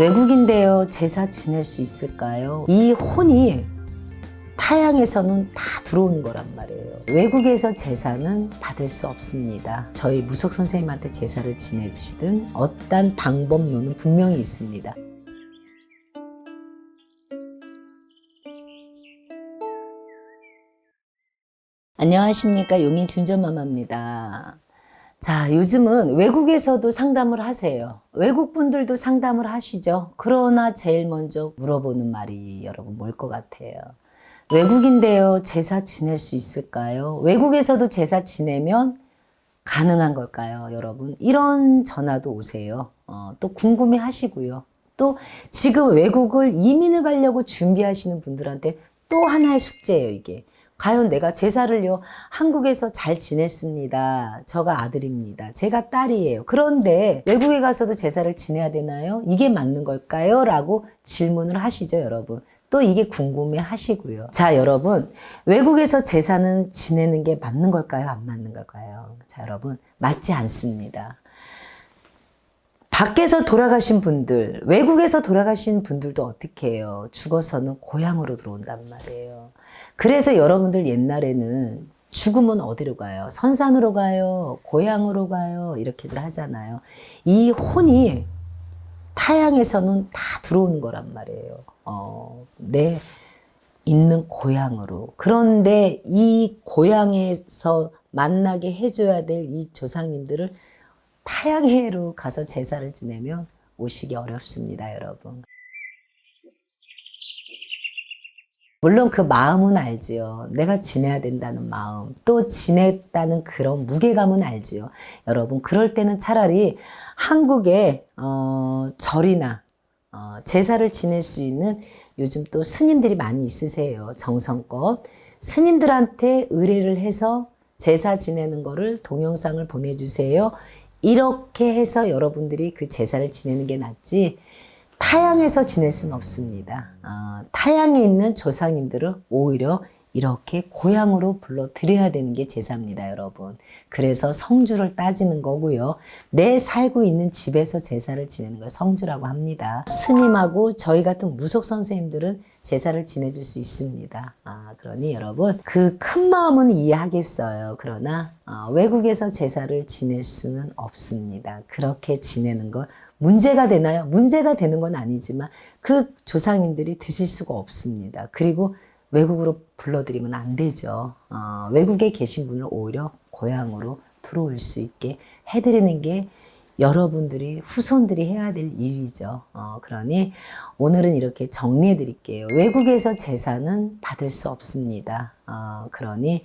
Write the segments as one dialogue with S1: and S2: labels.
S1: 외국인데요, 제사 지낼 수 있을까요? 이 혼이 타양에서는 다 들어오는 거란 말이에요. 외국에서 제사는 받을 수 없습니다. 저희 무속 선생님한테 제사를 지내시든 어떤 방법론은 분명히 있습니다. 안녕하십니까 용인 준전마마입니다. 자, 요즘은 외국에서도 상담을 하세요. 외국 분들도 상담을 하시죠. 그러나 제일 먼저 물어보는 말이 여러분 뭘 것 같아요? 외국인데요, 제사 지낼 수 있을까요? 외국에서도 제사 지내면 가능한 걸까요, 여러분? 이런 전화도 오세요. 어, 또 궁금해 하시고요. 또 지금 외국을 이민을 가려고 준비하시는 분들한테 또 하나의 숙제예요, 이게. 과연 내가 제사를요, 한국에서 잘 지냈습니다. 저가 아들입니다. 제가 딸이에요. 그런데 외국에 가서도 제사를 지내야 되나요? 이게 맞는 걸까요? 라고 질문을 하시죠, 여러분. 또 이게 궁금해 하시고요. 자, 여러분. 외국에서 제사는 지내는 게 맞는 걸까요? 안 맞는 걸까요? 자, 여러분. 맞지 않습니다. 밖에서 돌아가신 분들, 외국에서 돌아가신 분들도 어떻게 해요? 죽어서는 고향으로 들어온단 말이에요. 그래서 여러분들 옛날에는 죽으면 어디로 가요? 선산으로 가요? 고향으로 가요? 이렇게들 하잖아요. 이 혼이 타양에서는 다 들어오는 거란 말이에요. 어, 내 있는 고향으로. 그런데 이 고향에서 만나게 해줘야 될 이 조상님들을 타양해로 가서 제사를 지내면 오시기 어렵습니다, 여러분. 물론 그 마음은 알지요. 내가 지내야 된다는 마음. 또 지냈다는 그런 무게감은 알지요. 여러분, 그럴 때는 차라리 한국에, 어, 절이나, 어, 제사를 지낼 수 있는 요즘 또 스님들이 많이 있으세요. 정성껏. 스님들한테 의뢰를 해서 제사 지내는 거를 동영상을 보내주세요. 이렇게 해서 여러분들이 그 제사를 지내는 게 낫지, 타양에서 지낼 수는 없습니다. 어, 타양에 있는 조상님들을 오히려 이렇게 고향으로 불러드려야 되는 게 제사입니다, 여러분. 그래서 성주를 따지는 거고요. 내 살고 있는 집에서 제사를 지내는 걸 성주라고 합니다. 스님하고 저희 같은 무속 선생님들은 제사를 지내줄 수 있습니다. 아, 그러니 여러분, 그 큰 마음은 이해하겠어요. 그러나 어, 외국에서 제사를 지낼 수는 없습니다. 그렇게 지내는 거 문제가 되나요? 문제가 되는 건 아니지만 그 조상님들이 드실 수가 없습니다. 그리고 외국으로 불러들이면 안 되죠. 어, 외국에 계신 분을 오히려 고향으로 들어올 수 있게 해드리는 게 여러분들이 후손들이 해야 될 일이죠. 어, 그러니 오늘은 이렇게 정리해 드릴게요. 외국에서 제사는 받을 수 없습니다. 어, 그러니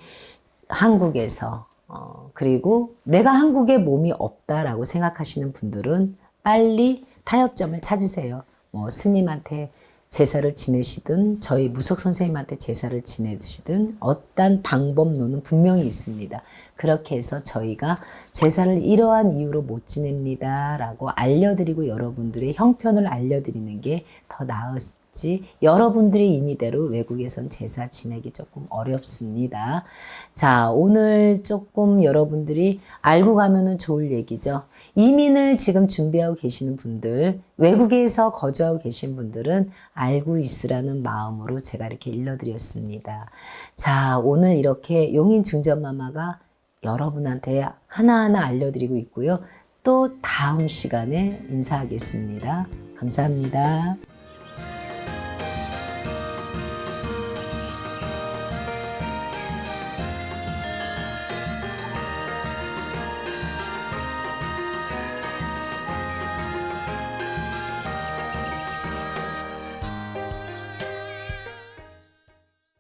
S1: 한국에서 어, 그리고 내가 한국에 몸이 없다라고 생각하시는 분들은 빨리 타협점을 찾으세요. 뭐 스님한테 제사를 지내시든 저희 무속 선생님한테 제사를 지내시든 어떤 방법론은 분명히 있습니다. 그렇게 해서 저희가 제사를 이러한 이유로 못 지냅니다. 라고 알려드리고 여러분들의 형편을 알려드리는 게 더 나았지. 여러분들의 임의대로 외국에선 제사 지내기 조금 어렵습니다. 자, 오늘 조금 여러분들이 알고 가면은 좋을 얘기죠. 이민을 지금 준비하고 계시는 분들, 외국에서 거주하고 계신 분들은 알고 있으라는 마음으로 제가 이렇게 일러드렸습니다. 자, 오늘 이렇게 용인 중전마마가 여러분한테 하나하나 알려드리고 있고요. 또 다음 시간에 인사하겠습니다. 감사합니다.